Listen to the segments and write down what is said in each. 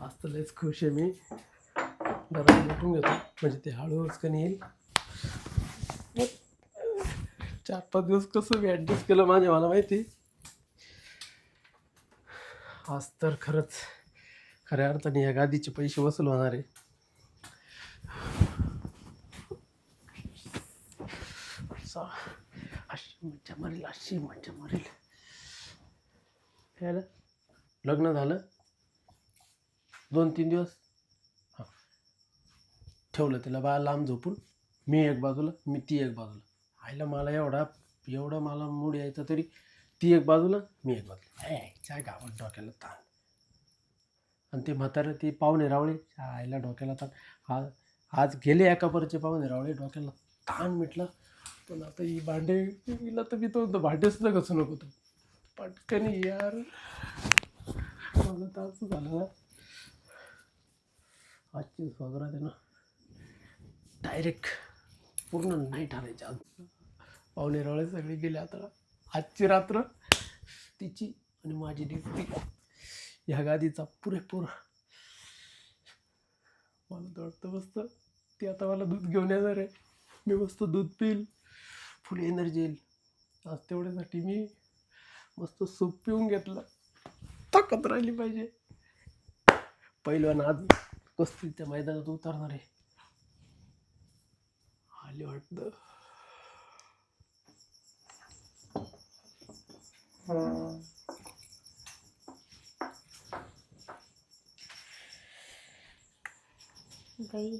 आज तर लयच खुश आहे मी. जरा लुटून घेतो. म्हणजे ते हळूहळूच कधी येईल. चार पाच दिवस कसं मी ॲडजस्ट केलं माझ्या मला माहिती? आज तर खरंच खऱ्या अर्थाने या गादीचे पैसे वसूल होणार आहे. अशी मज्जा मरेल अशी मज्जा मरेल. यायला? लग्न झालं? दोन तीन दिवस? हां. ठेवलं तिला बा लांब झोपून. मी एक बाजूला मी ती एक बाजूला. आईला मला एवढा एवढा मला मूड यायचा तरी ती एक बाजूला मी एक बाजूला. हे गावात डोक्याला ताण. आणि ते म्हातारं ती पाहुणे रावळे आईला डोक्याला ताण. आज आज गेले एका परचे पाहुणे रावळे डोक्याला ताण मिटला. पण आता ही भांडे हिला तर मी तो भांडे सुद्धा घसू नको तो. पटकन यार. मला तर असं झालं. ना आजची स्वागत आहे ना डायरेक्ट पूर्ण नाईट आणायची आज पाहुणे रावळे सगळे गेले आता. आजची रात्र तिची आणि माझी ड्युटी. ह्या गादीचा पुरेपूर. मला तर वाटतं मस्त. ती आता मला दूध घेऊन येणार आहे. मी मस्त दूध पिईल. फुल एनर्जी येईल. आज तेवढ्यासाठी मी मस्त सूप पिऊन घेतलं. ताकद राहिली पाहिजे. पहिलवान आज कुस्तीच्या मैदानात उतरणार आहे. आले वाटतं. बाई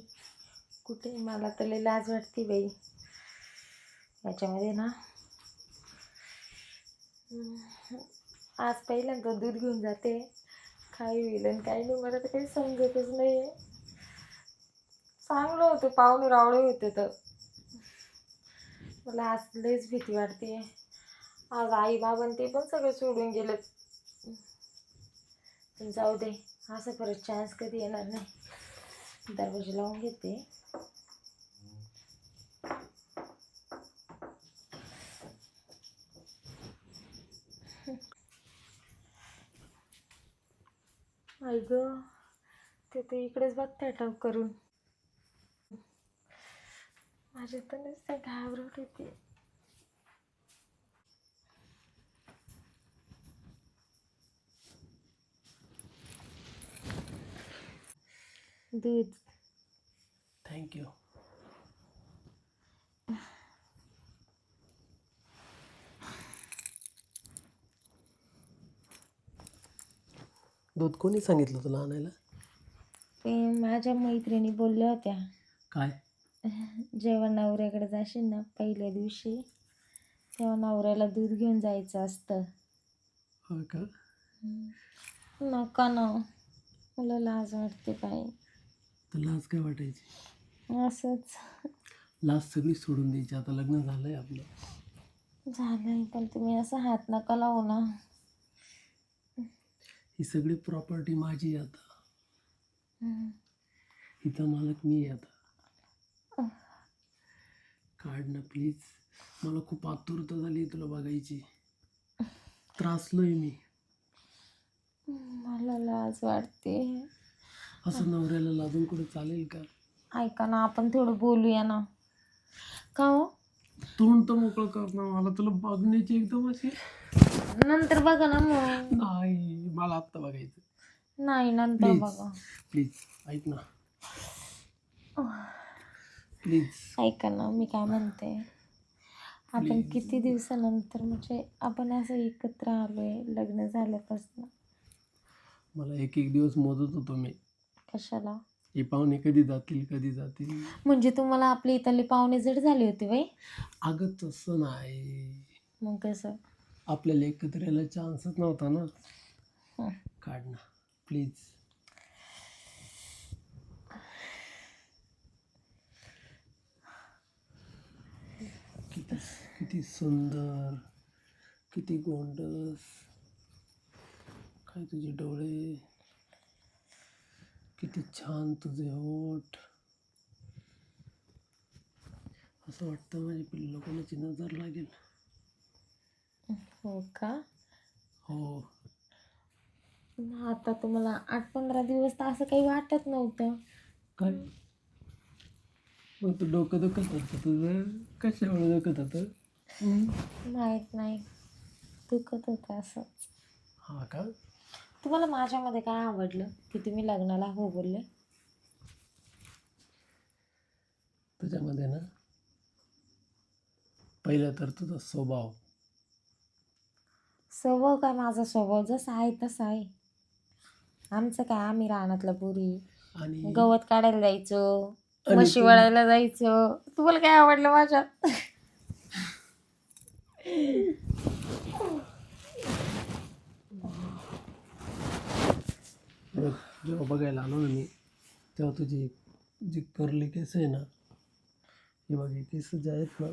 कुठे? मला तर लाज वाटते बाई. याच्यामध्ये ना आज पहिल्यांदा दूध घेऊन जाते. काही होईल आणि काही नाही मला तर काही समजतच नाही चांगलं होतं पाहुणे रावळे होते तर. मला आज लईच भीती वाटते. आज आई बाबा ते पण सगळे सोडून गेलेत. पण जाऊ दे असं परत चान्स कधी येणार नाही. दरवाजा लावून घेते. आई ग ते तर इकडेच बघताय टप करून. माझे तर नुसते घाबरत होते. दूध. थँक्यू दूध कोणी सांगितलं तुला आणायला ते माझ्या मैत्रिणी बोलल्या होत्या. काय? जेव्हा नवऱ्याकडे जाशील ना पहिल्या दिवशी तेव्हा नवऱ्याला दूध घेऊन जायचं असतं. हो का? नका ना. मला लाज वाटते बाई. तर लाज काय वाटायची? असंच. लाज सगळी सोडून द्यायची. आता लग्न झालंय आपलं. झालंय पण तुम्ही असं हात नका लावू ना. ही सगळी प्रॉपर्टी माझी आता. हिचा मालक मी आता. काढ ना प्लीज मला खूप आतुरता झाली तुला बघायची. त्रासलोय मी. मला लाज वाटते. असं नवऱ्याला लाजून कुठे चालेल का? ऐका ना आपण थोडं बोलूया ना. का हो? तोंड तर मोकळं कर ना मला तुला बघण्याची एकदम अशी नंतर बघा ना मग. नाही मला आत्ता बघायचं. नाही नंतर बघा. प्लीज ऐक ना. प्लीज ऐका ना मी काय म्हणते? आपण. किती दिवसानंतर म्हणजे आपण असं एकत्र आलोय लग्न झाल्यापासून? मला एक एक दिवस मोजत होतो मी. कशाला? हे पाहुणे कधी जातील कधी जातील? म्हणजे तुम्हाला आपले इथले पाहुणे जड झाले होते बाई? अगं तसं नाही. मग कसं? आपल्याला एकत्र यायला चान्सच नव्हता ना. काढ ना प्लीज किती किती सुंदर किती गोंडस. काय तुझे डोळे? किती छान तुझे ओठ असं वाटतं माझी पिल्लू कोणाची नजर लागेल. हो का? हो. मग आता तुम्हाला आठ पंधरा दिवस तर असं काही वाटत नव्हतं. काय? मग तू डोकं दुखत होतं तुझं. कशामुळे दुखत होतं? माहीत नाही. दुखत होतं असंच. हा का? तुम्हाला माझ्यामध्ये काय आवडलं? की तुम्ही लग्नाला हो बोलले? तुझ्यामध्ये ना? पहिलं तर तुझा स्वभाव. स्वभाव काय माझा स्वभाव? जसा आहे तसा आहे. आमचं काय आम्ही रानातला पुरी. आणि गवत काढायला जायचो आणि म्हशी तू- वळायला जायचो. तुम्हाला काय आवडलं माझ्यात? बघ, जेव्हा बघायला आलो ना मी तेव्हा तुझी जी करली केस आहे ना हे बघ हे केस जे आहेत ना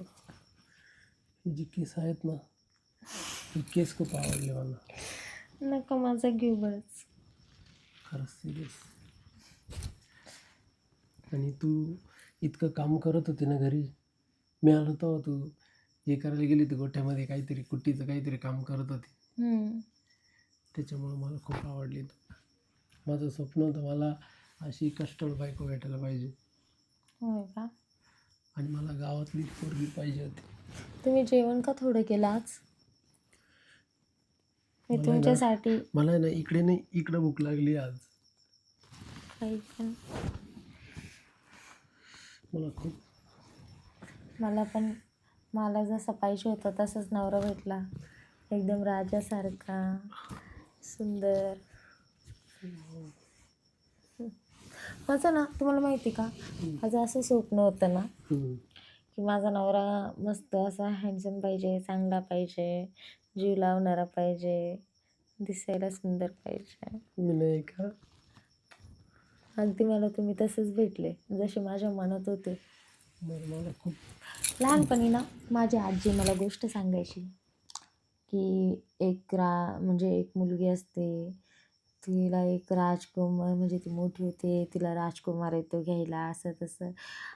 ही जी केस आहेत ना केस खूप आवडले मला. नका माझा घेऊ बरंच खरंच सिरियस आणि तू इतकं काम करत होती ना घरी. मी आलो तेव्हा तू हे करायला गेली होती गोठ्यामध्ये काहीतरी कुट्टीचं काहीतरी काम करत होती. त्याच्यामुळं मला खूप आवडली. तू माझं स्वप्न होतं मला अशी कष्टळ बायको भेटायला पाहिजे. होय का? आणि मला गावातली पोरगी पाहिजे होती. तुम्ही जेवण का थोडं केलं आज? मी मला ना- तुमच्यासाठी मला ना इकडे नाही इकडं भूक लागली आज. काही पण. मला खूप मला पण मला जसा पाहिजे होता तसाच नवरा भेटला. एकदम राजासारखा सुंदर. माझं ना तुम्हाला माहिती का? माझं असं स्वप्न होतं ना हम्म. की माझा नवरा मस्त असा हँडसम पाहिजे चांगला पाहिजे. जीव लावणारा पाहिजे दिसायला सुंदर पाहिजे. मी नाही का अगदी मला तुम्ही तसेच भेटले जसे माझ्या मनात होते. बरं मला खूप लहानपणी ना माझी आजी मला गोष्ट सांगायची की एक रा म्हणजे एक मुलगी असते तिला एक राजकुमार म्हणजे ती मोठी होते तिला राजकुमार येतो घ्यायला असं तसं.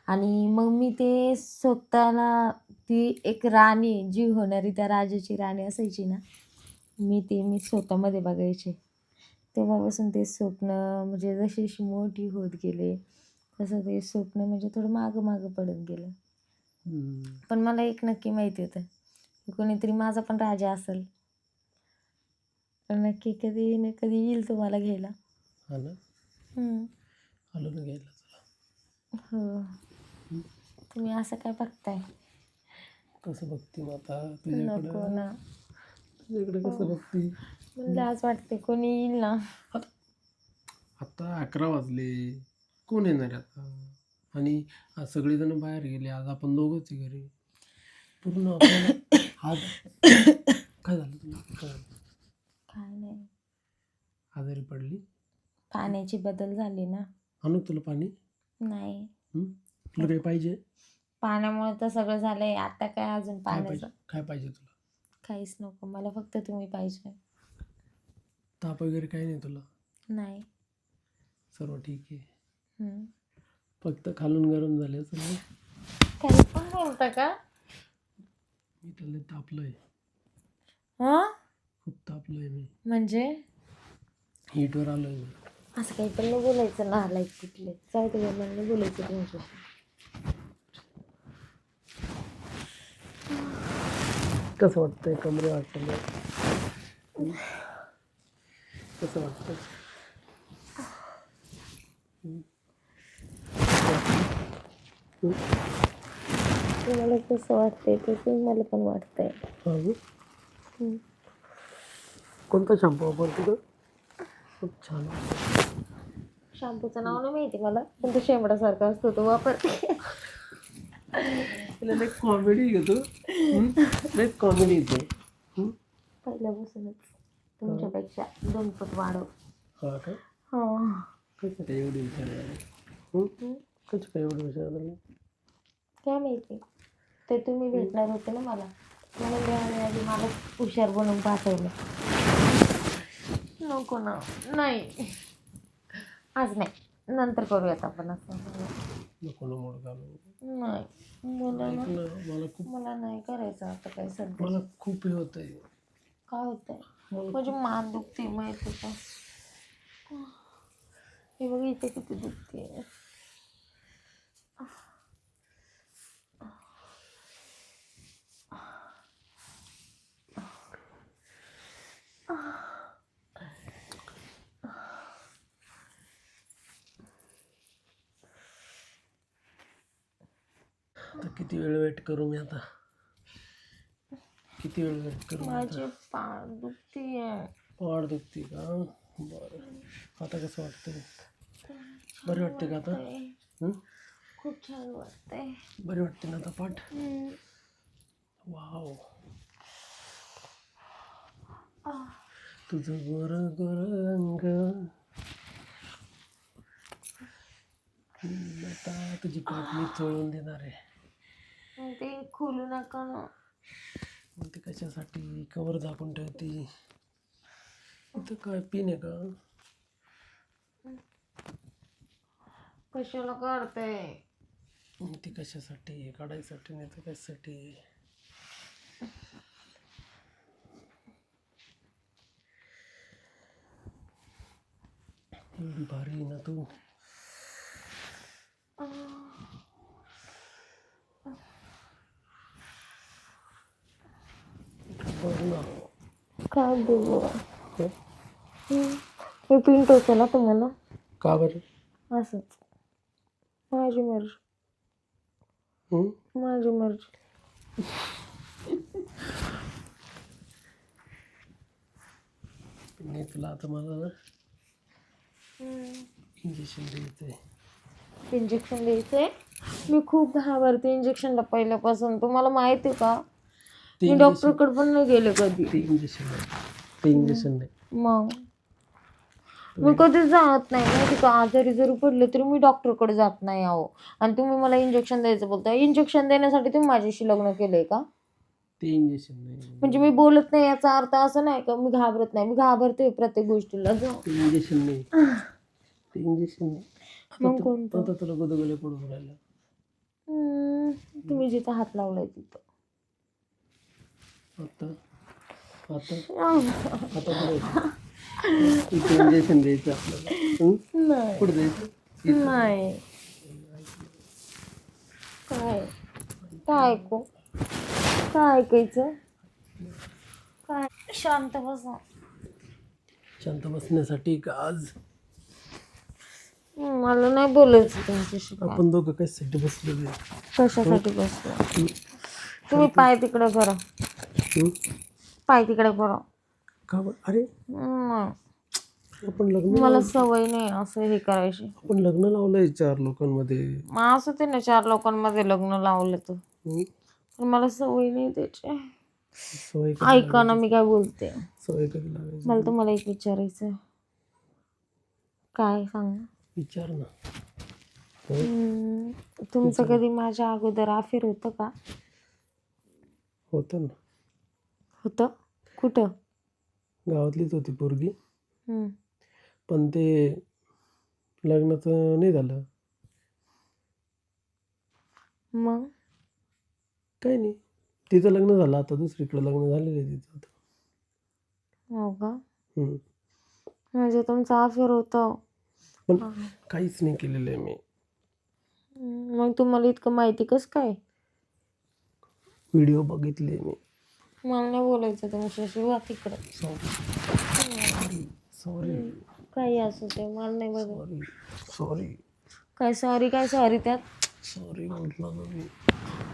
आणि मग मी ते स्वतःला ती एक राणी जीव होणारी त्या राजाची राणी असायची ना मी ती मी स्वतःमध्ये बघायचे. तेव्हापासून ते स्वप्न म्हणजे जशी जशी मोठी होत गेले तसं ते स्वप्न म्हणजे थोडं मागं मागं पडत गेलं. पण मला एक नक्की माहिती होतं की कोणीतरी माझा पण राजा असेल. नक्की. कधी ना कधी येईल तो मला घ्यायला. हा ना. आलो ना घ्यायला चला. हो. तुम्ही असं काय बघताय? कसं बघते मग आता? नको तुझ्याकडं ना. तुझ्याकडे कसं बघते? मला आज वाटते कोणी येईल ना. आता अकरा वाजले. कोण येणार आहे आता? आणि आज सगळेजण बाहेर गेले. आज आपण दोघंच आहे घरी. पूर्ण आपल्याला आज काय झालं तुला? काय झालं? काय नाही आजारी पडली? पाण्याची बदल झाली ना. आणू तुला पाणी? नाही. हं? तुला काही पाहिजे? पाण्यामुळे तर सगळं झालंय. आता काय अजून काय पाण्याचं? पाहिजे? काय पाहिजे तुला? काहीच नको. मला फक्त तुम्ही पाहिजे. ताप वगैरे काही नाही तुला? नाही. सर्व ठीक आहे. हम्म. फक्त खालून गरम झाले असं काही पण बोलता का? मी त्याला तापलोय. हां? खूप तापलोय मी. म्हणजे? हीटवर आलोय मी. असं काही पण नाही बोलायचं ना लाईक कुठले जाऊ दे मला नाही बोलायचं तुमच्याशी. कसं वाटतंय कमरे वाटतं कसं वाटतं? तुम्हाला कसं वाटतंय तसं मला पण वाटतंय. हा? कोणता शॅम्पू वापरतो का खूप छान शॅम्पूचं नाव नाही माहिती मला पण तो शेंबडासारखा असतो तो वापरते. लय कॉमेडी घेतो कॉमेडी येते? पहिल्यापासूनच तुमच्यापेक्षा दोन पट वाढव. हा हो. कसं काय एवढी विचार. कसं काय एवढं विचार झालं काय माहिती? ते तुम्ही भेटणार होते ना मला. म्हणून आधी मला हुशार बनवून पाठवलं. नको ना. नाही. आज नाही. नंतर करूयात आपण असं. नको ना नाही. मला ना. मला खूप मला नाही करायचं आता काय सध्या. मला खूप हे होत आहे काय होतंय माझी मान दुखते माहिती का? हे बघ इथे किती दुखते आता किती वेळ वेट करू मी आता? किती वेळ वेट करू मी आता? माझी पाठ दुखते पाड दुखती का? बरं. आता कसं वाटतंय? बरी वाटते का आता? हं? खूप छान वाटतंय. बरी वाटते ना आता पाठ? वाव. तुझं गोर गोर अंग. आता तुझी पाठ मी चोळून देणार आहे. ते खोलू नका. ना मग ते कशासाठी? कवर झाकून ठेवती. इथं काय पिन आहे का? कशाला काढताय मग ती कशासाठी? काढायसाठी नाही तर कशासाठी? एवढी भारी आहे ना तू बरं ना काय बोलू? हं? मी पिंट होते ना तुम्हाला? का बरं? असंच. माझी मर्जी. हं? माझी मर्जी. नाही तुला आता मला ना. इंजेक्शन द्यायचं आहे इंजेक्शन द्यायचंय? मी खूप घाबरते इंजेक्शनला पहिल्यापासून. तुम्हाला माहिती आहे का? ते मी डॉक्टरकडे पण नाही गेले कधी. ते इंजेक्शन नाही ते इंजेक्शन नाही मग. मी कधीच जात नाही माहिती का? आजारी जरी पडले तरी मी डॉक्टरकडे जात नाही आहो आणि तुम्ही मला इंजेक्शन द्यायचं बोलताय इंजेक्शन देण्यासाठी तुम्ही माझ्याशी लग्न केलंय का? ते इंजेक्शन नाही म्हणजे मी बोलत नाही याचा अर्थ असं नाही का? मी घाबरत नाही. मी घाबरते प्रत्येक गोष्टीला. जाऊ. ते इंजेक्शन नाही ते इंजेक्शन नाही मग कोणतं? आता तुला गुदगुले पडून राहिला हम्म, तुम्ही जिथं हात लावलाय तिथं. आता आता आता कुठे इथे इंजेक्शन द्यायचं आपल्याला? नाही. कुठं द्यायचं? नाही. काय? काय ऐकू? काय ऐकायचं? काय? शांत बसा. शांत बसण्यासाठी का आज मला नाही बोलायचं तुमच्याशी. आपण दोघं कशासाठी बसलेले कशासाठी बसलो? तुम्ही पाय तिकडे करा? पाय तिकडे का बरं? अरे. हम्म. आपण लग्न मला सवय नाही असं हे करायची. आपण लग्न लावलंय चार लोकांमध्ये. मग असं ते ना चार लोकांमध्ये लग्न लावलं तर? पण मला सवय नाही त्याची. सवय ऐका ना मी काय बोलते? सवय कधी लावायची? मला तुम्हाला एक विचारायचं आहे. काय सांग? विचार ना. तुमचं कधी माझ्या अगोदर अफेअर होतं का? होतं ना. होतं? कुठं? गावातलीच होती पोरगी. हम्म. पण ते लग्नाचं नाही झालं. मग? काही नाही. तिचं लग्न झालं आता दुसरीकडे लग्न झालेलं आहे तिचं आता. हो का? हम्म. म्हणजे तुमचं अफेअर होतं. पण काहीच नाही केलेलं आहे मी. मग तुम्हाला इतकं माहिती कसं काय? व्हिडिओ बघितले मी. मला नाही बोलायचं तुमच्याशी वा तिकडं. सॉरी सॉरी काही असू ते मला नाही बघ सॉरी सॉरी काय सॉरी काय सॉरी त्यात? सॉरी म्हटलं मी.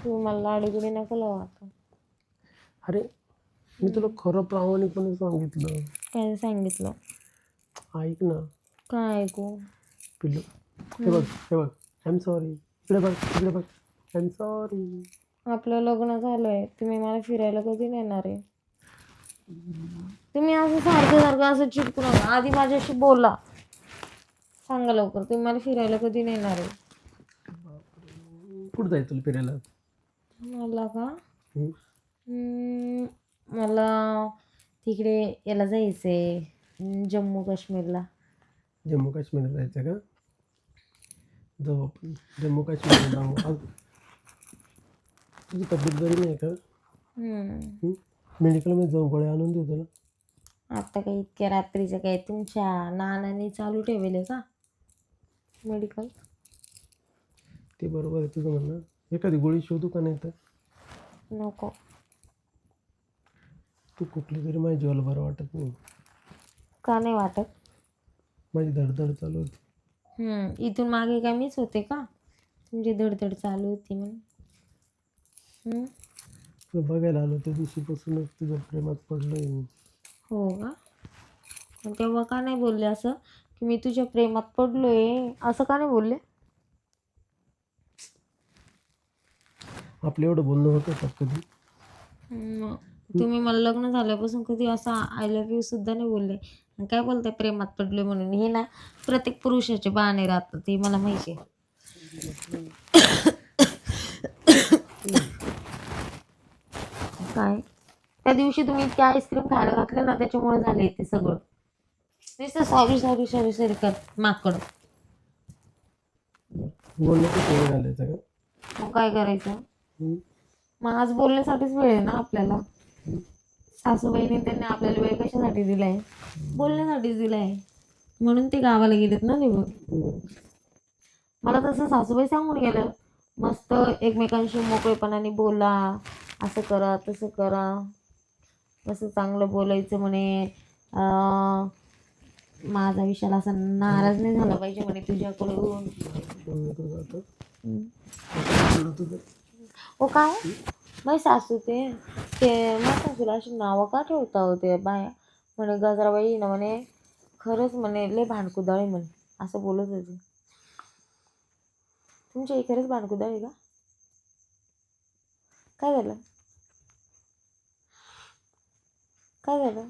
तुम्ही मला लाडीगुडी नको लावा आता. अरे मी तुला खरं प्रामाणिकपणे सांगितलं. काय सांगितलं? ऐक ना. काय ऐकू? पिल्लू हे बघ हे बघ. आय एम सॉरी इकडे बघ इकडे बघ. आय एम सॉरी आपलं लग्न झालंय तुम्ही मला फिरायला कधी नेणार आहे? तुम्ही असं सारखं सारखं असं चिटकू नका. आधी माझ्याशी बोला. सांगा लवकर तुम्ही मला फिरायला कधी नेणार आहे? कुठं जायचं तुला फिरायला? मला का? हम्म? हम्म, मला तिकडे याला जायचंय हम्म, जम्मू काश्मीरला. जम्मू काश्मीरला जायचं का? जाऊ आपण. जम्मू काश्मीरला जाऊ. आज तुझी तब्येत बरी नाही का? हम्म, मेडिकलमध्ये जाऊ गोळ्या आणून देऊ तुला आता काही इतक्या रात्रीचं काय तुमच्या नानाने चालू ठेवले का? मेडिकल? ते बरोबर आहे तुझं म्हणणं. एखादी गोळी शोधू का नाही तर? नको. तू कुठली तरी माझी जीवाला बरं वाटत नाही. का नाही वाटत? माझी धडधड चालू होती. हम्म, इथून मागे काय मीच होते का? तुमची धडधड चालू होती म्हणून. तुला बघायला आलो त्या दिवशीपासूनच तुझ्या प्रेमात पडलोय मी. हो का? तेव्हा का नाही बोलले असं? की मी तुझ्या प्रेमात पडलोय. असं का नाही बोलले? आपलं एवढं बोलणं होतं का कधी? मग तुम्ही मला लग्न झाल्यापासून कधी असं आय लव्ह यू सुद्धा नाही बोलले. आणि काय बोलताय प्रेमात पडले म्हणून. हे ना प्रत्येक पुरुषाचे बहाणे राहतात. ते मला माहिती आहे. काय? त्या दिवशी तुम्ही इतके आईस्क्रीम खायला घातले ना त्याच्यामुळे झाले ते सगळं. नुसतं सॉरी सॉरी सॉरी सॉरी कर. माकड मग काय करायचं? हम्म? मग आज बोलण्यासाठीच वेळ आहे ना आपल्याला. सासूबाईने त्यांनी आपल्याला वेळ कशासाठी दिलाय? बोलण्यासाठीच दिलाय. म्हणून ते गावाला गेलेत ना निघून. मला तसं सासूबाई सांगून गेलं. मस्त एकमेकांशी मोकळेपणाने बोला. असं करा तसं करा. असं चांगलं बोलायचं म्हणे. माझा विशाल असा नाराज नाही झाला पाहिजे म्हणे तुझ्याकडून. ओ काय? माझी सासू ते ते माझ्या सासूला अशी नावं का ठेवता होते बाया? म्हणे गजराबाई ना म्हणे खरंच म्हणे लय भांडकुदाळी म्हणे. असं बोलत होते. तुमच्या खरंच भांडकुदाळी का? काय झालं? काय झालं?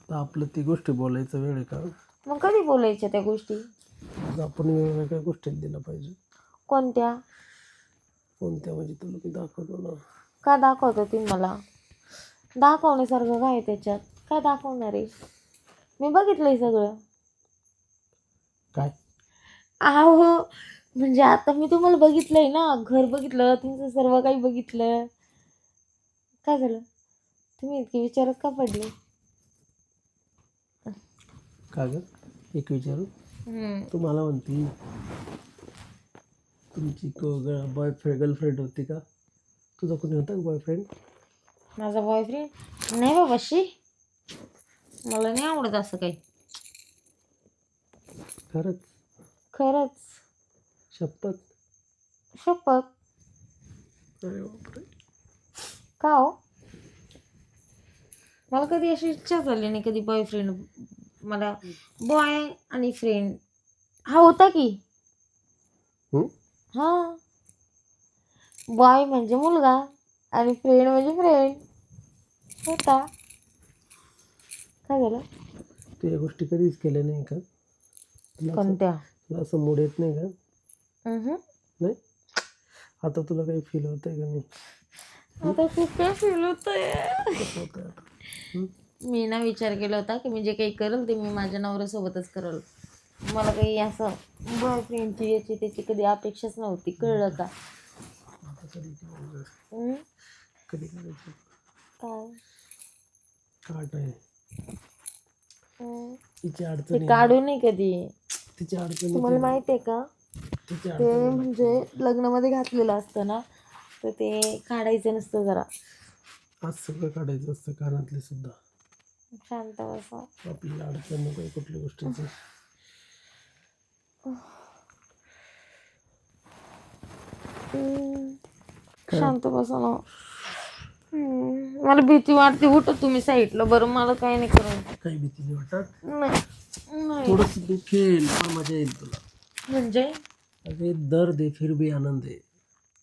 आता आपलं ती गोष्टी बोलायचा वेळ आहे का? मग कधी बोलायच्या त्या गोष्टी? आज आपण वेगवेगळ्या गोष्टीत दिलं पाहिजे. कोणत्या? कोणत्या म्हणजे तुला मी दाखवतो ना. का दाखवतो ती मला? दाखवण्यासारखं काय आहे त्याच्यात? काय दाखवणार आहे? मी बघितलंय सगळं. काय? आहो म्हणजे आता मी तुम्हाला बघितलंय ना. घर बघितलं तुमचं सर्व काही बघितलं. काय झालं? तुम्ही इतके विचारात का पडले? का ग? एक विचारू. तू मला म्हणती तुमची बॉयफ्रेंड गर्लफ्रेंड होती का? तुझा कोणी होता बॉयफ्रेंड माझा बॉयफ्रेंड नाही बाबा शी. मला नाही आवडत असं काही. खरंच? खरंच. शपथ? शपथ? अरे बापरे. का हो? मला कधी अशी इच्छा झाली नाही कधी बॉयफ्रेंड मला बॉय आणि फ्रेंड हा होता की? हम्म? हा. बॉय म्हणजे मुलगा आणि फ्रेंड म्हणजे फ्रेंड होता. काय झालं? तू या गोष्टी कधीच केल्या नाही का? तुला असं- कोणत्या? तुला असं मूड येत नाही का. नाही? आता तुला काही फील होतंय का नाही? आता खूप काय फील होतंय. कसं होतंय आता? हम्म? मी ना विचार केला होता की मी जे काही करेल ते मी माझ्या नवऱ्यासोबतच करेल. मला काही असं बॉयफ्रेंडची याची त्याची कधी अपेक्षाच नव्हती कळलं का? कधी करायचं? काय? काट आहे? तिची ते काढू नाही कधी. तिची अडचणी तुम्हाला माहिती आहे का? तिची ते म्हणजे लग्नामध्ये घातलेलं असतं ना तर ते काढायचं नसतं जरा. आज सगळं काढायचं असतं कानातले सुद्धा. शांत बसा. आपल्याला अडचण नको कुठल्या गोष्टीचं. शांत बसा ना. मला भीती वाटते उठो तुम्ही साईडला. बरं मला काही नाही करू काही भीती नाही वाटत? नाही. नाही. थोडस दुखेल पण मजा येईल तुला. म्हणजे? अगे दर्द आहे फिर भी आनंद आहे.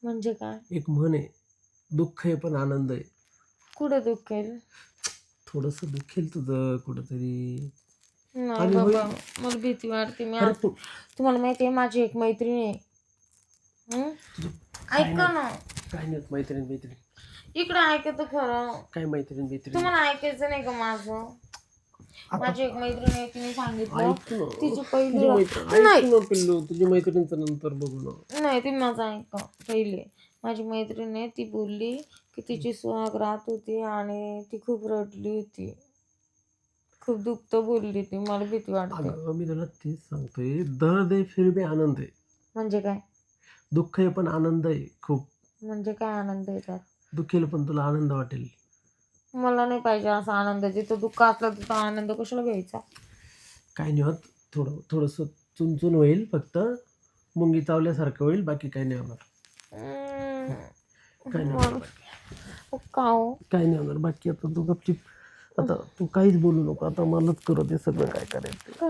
म्हणजे काय? एक म्हण आहे दुःख आहे पण आनंद आहे. कुठं दुखेल? थोडस दुखेल तुझं कुठंतरी. नाही आणि बाबा मला भीती वाटते मी अरे आज- तू तुम्हाला माहिती आहे माझी एक मैत्रीण आहे. हं? ऐका ना. काय नाही होत मैत्रीण मैत्रीण. इकडं ऐकत खरं. काय मैत्रीण मैत्रीण? तुम्हाला ऐकायचं नाही का माझं? आता माझी एक मैत्रीण आहे तिने सांगितलं. ऐक ना. तिची पहिली तुझी रा- मैत्रीण ऐक ना पिल्लू तुझी मैत्रिणीचं नंतर बघू ना. नाही तुम्ही माझं ऐका पहिले. माझी मैत्रीण आहे ती बोलली की तिची सुहाग राहत होती आणि ती खूप रडली होती. खूप दुखतं बोलली ती. मला भीती वाटते. अगं मी तुला तेच सांगतोय. दर्द आहे फिर भी आनंद आहे. म्हणजे काय? दुःख आहे पण आनंद आहे खूप. म्हणजे काय आनंद आहे त्यात? दुखेल पण तुला आनंद वाटेल. मला नाही पाहिजे असा आनंद. जिथं दुःख असलं तिथं आनंद कशाला घ्यायचा? काय नाही होत. थोडं थोडंसं चुनचुन होईल फक्त. मुंगी चावल्यासारखं होईल बाकी काही नाही होणार. काय नाही होणार का हो? काय नाही होणार बाकी आता तू गपचिप. आता तू काहीच बोलू नको आता मलाच करू दे सगळं काय करायचं. का?